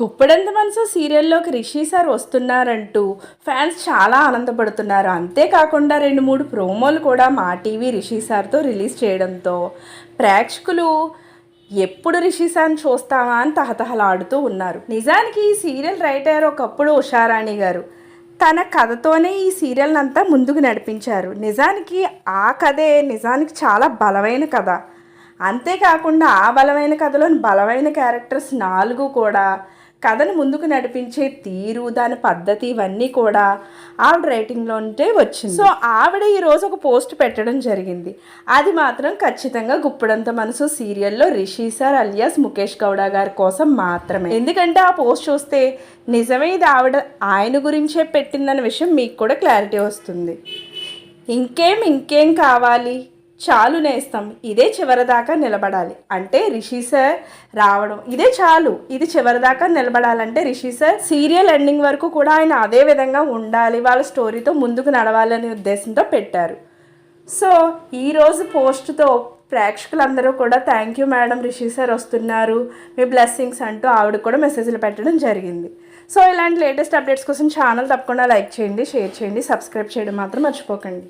గుప్పడంత మనసు సీరియల్లోకి రిషి సార్ వస్తున్నారంటూ ఫ్యాన్స్ చాలా ఆనందపడుతున్నారు. అంతేకాకుండా రెండు మూడు ప్రోమోలు కూడా మా టీవీ రిషి సార్తో రిలీజ్ చేయడంతో ప్రేక్షకులు ఎప్పుడు రిషి సార్ని చూస్తామా అని తహతహలాడుతూ ఉన్నారు. నిజానికి ఈ సీరియల్ రైటర్ ఒకప్పుడు ఉషారాణి గారు. తన కథతోనే ఈ సీరియల్ని అంతా ముందుకు నడిపించారు. నిజానికి ఆ కథే నిజానికి చాలా బలమైన కథ. అంతేకాకుండా ఆ బలమైన కథలోని బలమైన క్యారెక్టర్స్ నాలుగు కూడా కథను ముందుకు నడిపించే తీరు దాని పద్ధతి ఇవన్నీ కూడా ఆవిడ రైటింగ్లో ఉంటే వచ్చింది. సో ఆవిడ ఈరోజు ఒక పోస్ట్ పెట్టడం జరిగింది. అది మాత్రం ఖచ్చితంగా గుప్పడంత మనసు సీరియల్లో రిషి సార్ అలియాస్ ముఖేష్ గౌడ గారి కోసం మాత్రమే. ఎందుకంటే ఆ పోస్ట్ చూస్తే నిజమే ఇది ఆవిడ ఆయన గురించే పెట్టిందన్న విషయం మీకు కూడా క్లారిటీ వస్తుంది. ఇంకేం ఇంకేం కావాలి? చాలు నేస్తాం ఇదే చివరిదాకా నిలబడాలి. అంటే రిషి సార్ రావడం. ఇదే చాలు. ఇది చివరిదాకా నిలబడాలంటే రిషి సార్ సీరియల్ ఎండింగ్ వరకు కూడా ఆయన అదే విధంగా ఉండాలి. వాళ్ళ స్టోరీతో ముందుకు నడవాలనే ఉద్దేశంతో పెట్టారు. సో ఈరోజు పోస్ట్తో ప్రేక్షకులందరూ కూడా thank you madam Rishi sir వస్తున్నారు. మీ బ్లెస్సింగ్స్ అంటూ ఆవిడ కూడా మెసేజ్లు పెట్టడం జరిగింది. సో ఇలాంటి లేటెస్ట్ అప్డేట్స్ కోసం ఛానల్ తప్పకుండా లైక్ చేయండి షేర్ చేయండి సబ్స్క్రైబ్ చేయడం మాత్రం మర్చిపోకండి.